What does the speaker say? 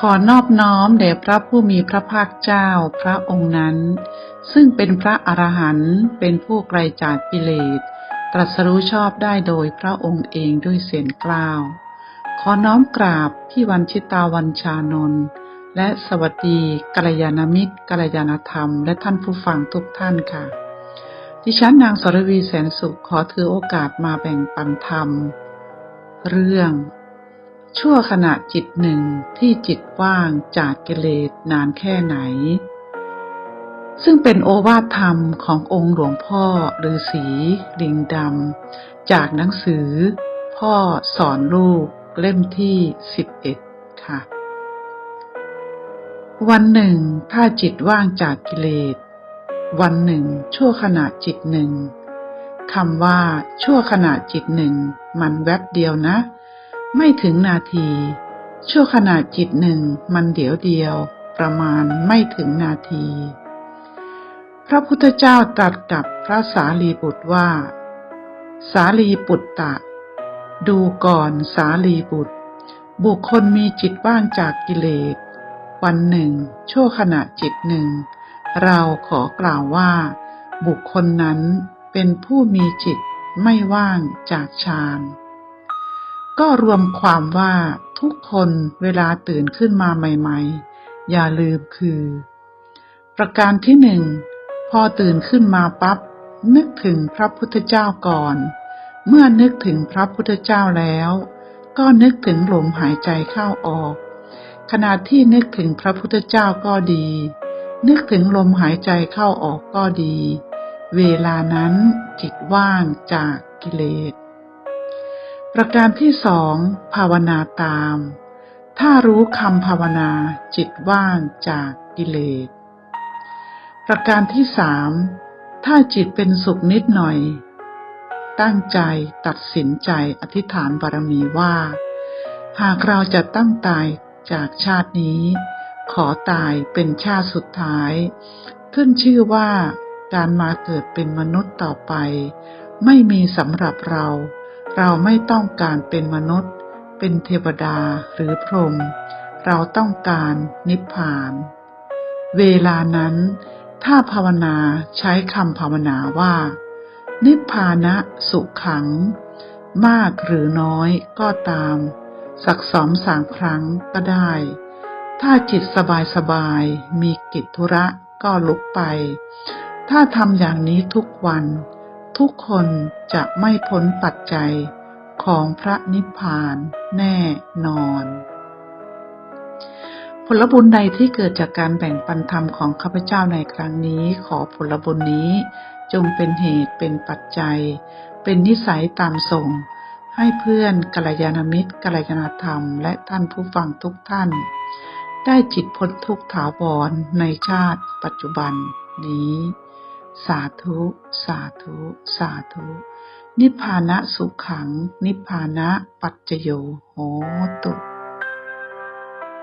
ขอนอบน้อมแด่พระผู้มีพระภาคเจ้าพระองค์นั้น ซึ่งเป็นพระอรหันต์เป็นผู้ไกลจากกิเลส ตรัสรู้ชอบได้โดยพระองค์เองด้วยเสียงกล้าว ขอน้อมกราบพี่วันชิตาวันชานนท์และสวัสดีกัลยาณมิตรกัลยาณธรรม และท่านผู้ฟังทุกท่านค่ะ ดิฉันนางสรวีแสนสุขขอถือโอกาสมาแบ่งปันธรรม เรื่อง ชั่วขณะจิตหนึ่งที่จิตว่างจากกิเลสนานแค่ไหน ซึ่งเป็นโอวาทธรรมขององค์หลวงพ่อฤาษีลิงดำ จากหนังสือ พ่อสอนลูกเล่มที่ 11 ค่ะ วันหนึ่งถ้าจิตว่างจากกิเลส วันหนึ่ง ชั่วขณะจิตหนึ่งคำว่าชั่วขณะจิตหนึ่ง มันแวบเดียวนะ ไม่ถึงนาที ชั่วขณะจิตหนึ่งมันเดียวเดียว ประมาณไม่ถึงนาที พระพุทธเจ้าตรัสกับพระสารีบุตรว่า สารีปุตตะ ดูก่อนสารีบุตร บุคคลมีจิตว่างจากกิเลส วันหนึ่ง ชั่วขณะจิตหนึ่ง เราขอกล่าวว่า บุคคลนั้นเป็นผู้มีจิตไม่ว่างจากฌาน ก็รวมความว่าทุกคนเวลาตื่นขึ้นมาใหม่ๆ อย่าลืมคือ ประการที่หนึ่งพอตื่นขึ้นมาปั๊บนึกถึงพระพุทธเจ้าก่อน เมื่อนึกถึงพระพุทธเจ้าแล้ว ก็นึกถึงลมหายใจเข้าออก ขณะที่นึกถึงพระพุทธเจ้าก็ดี นึกถึงลมหายใจเข้าออกก็ดี เวลานั้นจิตว่างจากกิเลส ประการที่สองภาวนาตาม ถ้ารู้คำภาวนาจิตว่างจากกิเลส ประการที่สามถ้าจิตเป็นสุขนิดหน่อย ตั้งใจตัดสินใจอธิษฐานบารมีว่า หากเราจะตั้งตายจากชาตินี้ ขอตายเป็นชาติสุดท้าย ขึ้นชื่อว่าการมาเกิดเป็นมนุษย์ต่อไป ไม่มีสำหรับเรา เราไม่ต้องการเป็นมนุษย์ เป็นเทวดาหรือพรหม เราต้องการนิพพาน เวลานั้น ถ้าภาวนาใช้คำภาวนาว่า นิพพานะสุขขัง มากหรือน้อยก็ตาม สักสองสามครั้งก็ได้ ถ้าจิตสบายสบายๆมีกิจธุระก็ลุกไป ถ้าทำอย่างนี้ทุกวัน ทุกคนจะไม่พ้นปัจจัยของพระนิพพานแน่นอน ผลบุญใดที่เกิดจากการแบ่งปันธรรมของข้าพเจ้าในครั้งนี้ ขอผลบุญนี้จงเป็นเหตุเป็นปัจจัย เป็นนิสัยตามส่ง ให้เพื่อนกัลยาณมิตรกัลยาณธรรม และท่านผู้ฟังทุกท่าน ได้จิตพ้นทุกถาวรในชาติปัจจุบันนี้ สาธุ สาธุ สาธุ นิพพานะสุขขัง นิพพานะปัจจโยโหตุ